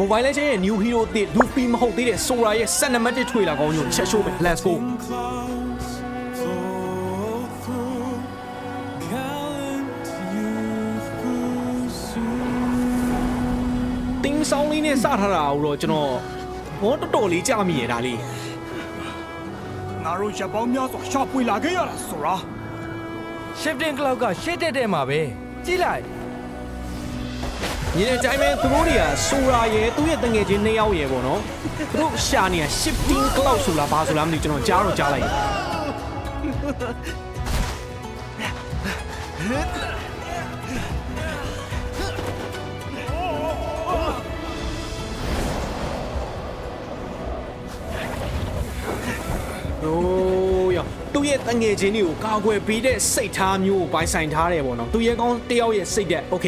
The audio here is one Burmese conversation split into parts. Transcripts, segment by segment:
Mobile Legends ရဲ့ New Hero အသစ် Luffy မဟုတ်သေးတဲ့ Sora ရဲ့ Set Number 1ထွေလာကောင်းညိုချက်ရှိုးမယ် Let's go clouds fall through gallant youth pursue တင်းဆောင်လေးနဲ့စထားတာကိုတော့ကျွန်တော်ဘောတော်တော်လေးကြာမိရတာလေးငါတို့ရပ်ပေါင်းများစွာရှာဖွေလာခဲ့ရတာဆိုရာ shifting cloud ကရှေ့တက်တဲ့မှာပဲကြည့်လိုက် ညီတဲ့အတိုင်းပဲသူတို့တွေက Sora ရဲ့သူ့ရဲ့တငယ်ချင်းနှစ်ယောက်ရဲ့ပေါ့နော်သူတို့ရှာနေတာ shifting cloud ဆိုလားဘာဆိုလားမသိဘူးကျွန်တော်ကြားတော့ကြားလိုက်ရ โอ้ยသူ့ရဲ့တငယ်ချင်းတွေကိုကာကွယ်ပေးတဲ့စိတ်ထားမျိုးကိုပိုင်ဆိုင်ထားတယ်ပေါ့နော်သူရဲ့ကောင်းတယောက်ရဲ့စိတ်တဲ့โอเค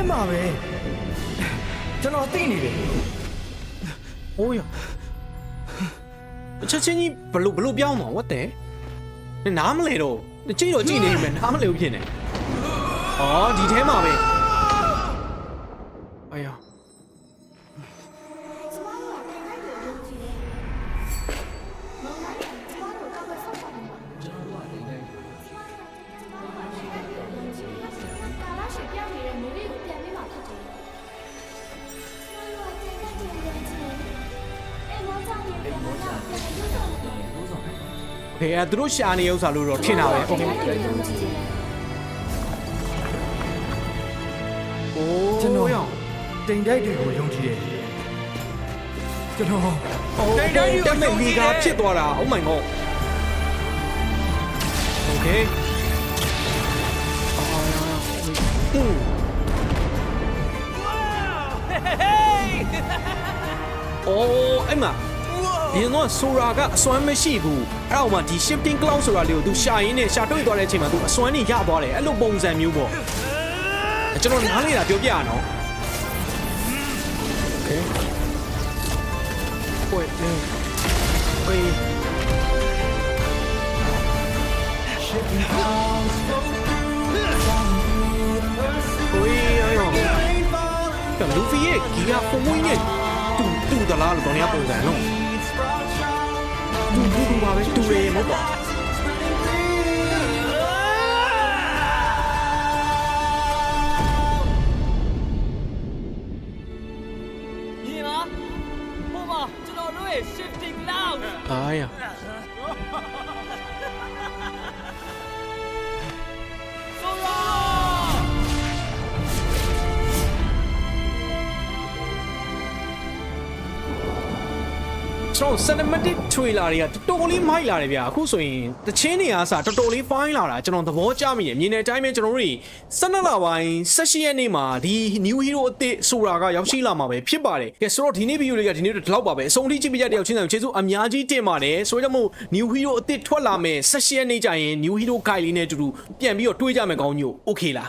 အဲ့မှာပဲကျွန်တော်သိနေတယ်အိုးရချက်ချင်းကြီးဘလို့ဘလို့ပြောင်းမှာဝတ်တယ်နားမလဲတော့ကြည့်တော့ကြည့်နေမယ်နားမလဲဘူးဖြစ်နေအော်ဒီထဲမှာပဲအေး င်ကြောင့်ပြန်မောင်ကြောင့်ပြန်ယူဆောင်တယ်။ โอเคအဲသူတို့ရှာနေဥစ္စာလို့တော့ထင်တာပဲโอเค တိုင်းတိုင်းကိုယုံကြည်တယ် โอ้ ကျွန်တော် ရော တိမ်တိုက်တွေကိုယုံကြည်တယ်ကျွန်တော် တိတ်တိတ်တက်မဲ့မိကဖြစ်သွားတာ Oh my god Okay อืมโอ้အဲ့ ဘင်းတော့ဆိုတာကအစွမ်းမရှိဘူးအဲ့တော့မှဒီ shifting cloud ဆိုတာလေးကို तू ရှာရင်းနဲ့ရှာတွေ့သွားတဲ့အချိန်မှာ तू အစွမ်းနေရသွားတယ်အဲ့လိုပုံစံမျိုးပေါ့ကျွန်တော်နားလေတာပြောပြရအောင် Okay ဟိုဟို shifting cloud ဟိုအဲ့တော့လူဖီရဲ့ဂီယာဖုန်မွေးနဲ့တူတူတလားလို့တော့နေပုံစံလုံး တွေမဟုတ်ပါအာရ ကျွန်တော် cinematic trailer တွေကတော်တော်လေးမိုက်လာတယ်ဗျာအခုဆိုရင်တချင်းနေအားစတော်တော်လေး fine လာတာကျွန်တော်သဘောကျမိတယ်မြင်တဲ့အတိုင်းပဲကျွန်တော်တို့12လပိုင်း16ရက်နေ့မှာဒီ new hero အသစ်ဆိုတာကရောက်ရှိလာမှာပဲဖြစ်ပါတယ်ကဲဆိုတော့ဒီနေ့ video လေးကဒီနေ့တော့ဒီလောက်ပါပဲအဆုံးထိကြည့်ပြကြတဲ့ယောက်ချင်းဆောင်ကျေးဇူးအများကြီးတင်ပါတယ်ဆိုတော့မို့ new hero အသစ်ထွက်လာမယ်16ရက်နေ့ကျရင် new hero guide လေးနဲ့အတူတူပြန်ပြီးတော့တွေးကြမယ်ကောင်းညို့ okay လား